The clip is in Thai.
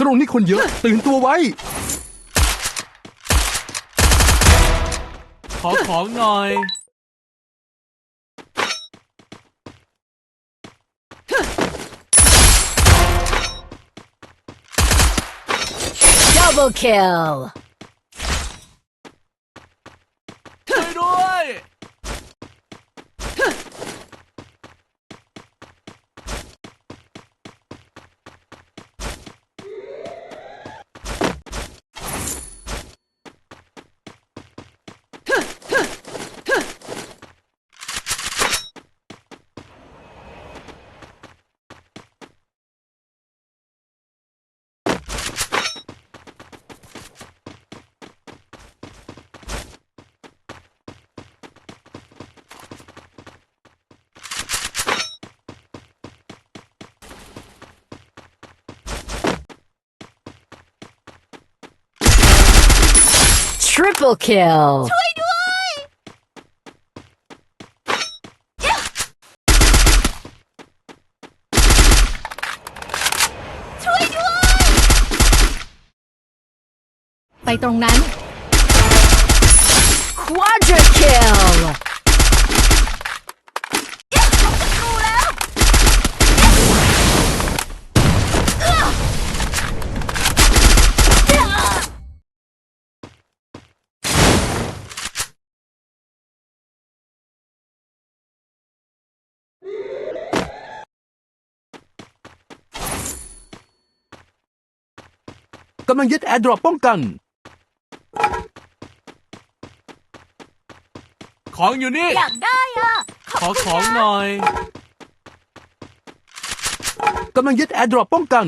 ตรงนี้คนเยอะ ตื่นตัวไว้ ขอของหน่อย Double kill. Triple kill. ไปตรงนั้น Quadra kill กำลังยึดแอร์ดรอปป้องกัน ของอยู่นี่ อยากได้อะขอของหน่อย กำลังยึดแอร์ดรอปป้องกัน